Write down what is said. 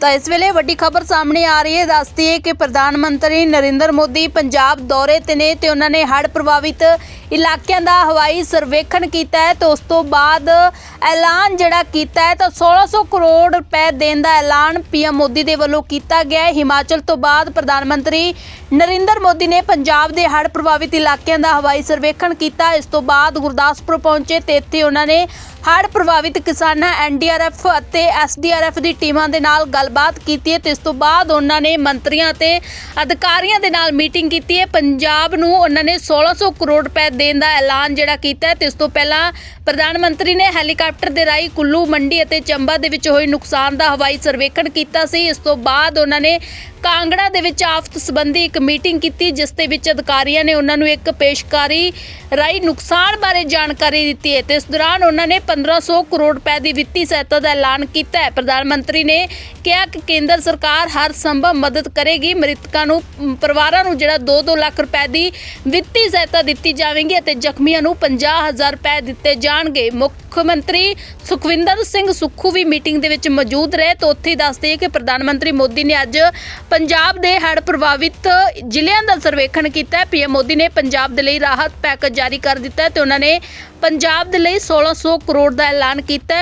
ਤਾਂ ਇਸ ਵੇਲੇ ਵੱਡੀ ਖਬਰ ਸਾਹਮਣੇ ਆ ਰਹੀ ਹੈ। ਦੱਸਦੀ ਹੈ ਕਿ ਪ੍ਰਧਾਨ ਮੰਤਰੀ ਨਰਿੰਦਰ ਮੋਦੀ ਪੰਜਾਬ ਦੌਰੇ ਤੇ ਨੇ ਤੇ ਉਹਨਾਂ ਨੇ ਹੜ੍ਹ ਪ੍ਰਭਾਵਿਤ ਇਲਾਕਿਆਂ ਦਾ ਹਵਾਈ ਸਰਵੇਖਣ ਕੀਤਾ ਹੈ ਤੇ ਉਸ ਤੋਂ ਬਾਅਦ ਐਲਾਨ ਜਿਹੜਾ ਕੀਤਾ ਹੈ ਤਾਂ 1600 ਕਰੋੜ ਰੁਪਏ ਦੇਣ ਦਾ ਐਲਾਨ ਪੀਐਮ ਮੋਦੀ ਦੇ ਵੱਲੋਂ ਕੀਤਾ ਗਿਆ ਹੈ। ਹਿਮਾਚਲ ਤੋਂ ਬਾਅਦ ਪ੍ਰਧਾਨ ਮੰਤਰੀ ਨਰਿੰਦਰ ਮੋਦੀ ਨੇ ਪੰਜਾਬ ਦੇ ਹੜ੍ਹ ਪ੍ਰਭਾਵਿਤ ਇਲਾਕਿਆਂ ਦਾ ਹਵਾਈ ਸਰਵੇਖਣ ਕੀਤਾ। ਇਸ ਤੋਂ ਬਾਅਦ ਗੁਰਦਾਸਪੁਰ ਪਹੁੰਚੇ ਤੇ ਇੱਥੇ ਉਹਨਾਂ ਨੇ ਹੜ੍ਹ ਪ੍ਰਭਾਵਿਤ ਕਿਸਾਨਾਂ ਐਨਡੀਆਰਐਫ ਅਤੇ ਐਸਡੀਆਰਐਫ ਦੀ ਟੀਮਾਂ ਦੇ ਨਾਲ ਗੱਲ ਗੱਲਬਾਤ ਕੀਤੀ ਹੈ ਤੇ ਇਸ ਤੋਂ ਬਾਅਦ ਉਹਨਾਂ ਨੇ ਮੰਤਰੀਆਂ ਤੇ ਅਧਿਕਾਰੀਆਂ ਦੇ ਨਾਲ ਮੀਟਿੰਗ ਕੀਤੀ ਹੈ। ਪੰਜਾਬ ਨੂੰ ਉਹਨਾਂ ਨੇ 1600 ਕਰੋੜ ਰੁਪਏ ਦੇਣ ਦਾ ਐਲਾਨ ਜਿਹੜਾ ਕੀਤਾ ਹੈ ਤੇ ਇਸ ਤੋਂ ਪਹਿਲਾਂ ਪ੍ਰਧਾਨ ਮੰਤਰੀ ਨੇ ਹੈਲੀਕਾਪਟਰ ਦੇ ਰਾਹੀਂ ਕੁੱਲੂ ਮੰਡੀ ਅਤੇ ਚੰਬਾ ਦੇ ਵਿੱਚ ਹੋਏ ਨੁਕਸਾਨ ਦਾ ਹਵਾਈ ਸਰਵੇਖਣ ਕੀਤਾ ਸੀ। ਇਸ ਤੋਂ ਬਾਅਦ ਉਹਨਾਂ ਨੇ ਕਾਂਗੜਾ ਦੇ ਵਿੱਚ ਆਫਤ ਸੰਬੰਧੀ ਇੱਕ ਮੀਟਿੰਗ ਕੀਤੀ, ਜਿਸ ਦੇ ਵਿੱਚ ਅਧਿਕਾਰੀਆਂ ਨੇ ਉਹਨਾਂ ਨੂੰ ਇੱਕ ਪੇਸ਼ਕਾਰੀ ਰਾਹੀਂ ਨੁਕਸਾਨ ਬਾਰੇ ਜਾਣਕਾਰੀ ਦਿੱਤੀ ਹੈ ਤੇ ਇਸ ਦੌਰਾਨ ਉਹਨਾਂ ਨੇ 1500 ਕਰੋੜ ਰੁਪਏ ਦੀ ਵਿੱਤੀ ਸਹਾਇਤਾ ਦਾ ਐਲਾਨ ਕੀਤਾ ਹੈ। ਪ੍ਰਧਾਨ ਮੰਤਰੀ ਨੇ ਕਿਹਾ ਕਿ ਕੇਂਦਰ ਸਰਕਾਰ ਹਰ ਸੰਭਵ ਮਦਦ ਕਰੇਗੀ, ਮ੍ਰਿਤਕਾਂ ਨੂੰ ਪਰਿਵਾਰਾਂ ਨੂੰ ਜਿਹੜਾ 2-2 ਲੱਖ ਰੁਪਏ ਦੀ ਵਿੱਤੀ ਸਹਾਇਤਾ ਦਿੱਤੀ ਜਾਵੇਗੀ ਅਤੇ ਜ਼ਖਮੀਆਂ ਨੂੰ 50000 ਰੁਪਏ ਦਿੱਤੇ ਜਾਣਗੇ। ਮੁਕਤ ਮੁੱਖ ਮੰਤਰੀ ਸੁਖਵਿੰਦਰ ਸਿੰਘ ਸੁੱਖੂ ਵੀ ਮੀਟਿੰਗ ਦੇ ਵਿੱਚ ਮੌਜੂਦ ਰਹੇ ਤਾਂ ਉੱਥੇ ਦੱਸਦੇ ਕਿ ਪ੍ਰਧਾਨ ਮੰਤਰੀ ਮੋਦੀ ਨੇ ਅੱਜ ਪੰਜਾਬ ਦੇ ਹੜ੍ਹ ਪ੍ਰਭਾਵਿਤ ਜ਼ਿਲ੍ਹਿਆਂ ਦਾ ਸਰਵੇਖਣ ਕੀਤਾ। ਹੈ ਪੀਐਮ ਮੋਦੀ ਨੇ ਪੰਜਾਬ ਦੇ ਲਈ ਰਾਹਤ ਪੈਕੇਜ ਜਾਰੀ ਕਰ ਦਿੱਤਾ ਹੈ ਤੇ ਉਹਨਾਂ ਨੇ ਪੰਜਾਬ ਦੇ ਲਈ 1600 ਕਰੋੜ ਦਾ ਐਲਾਨ ਕੀਤਾ।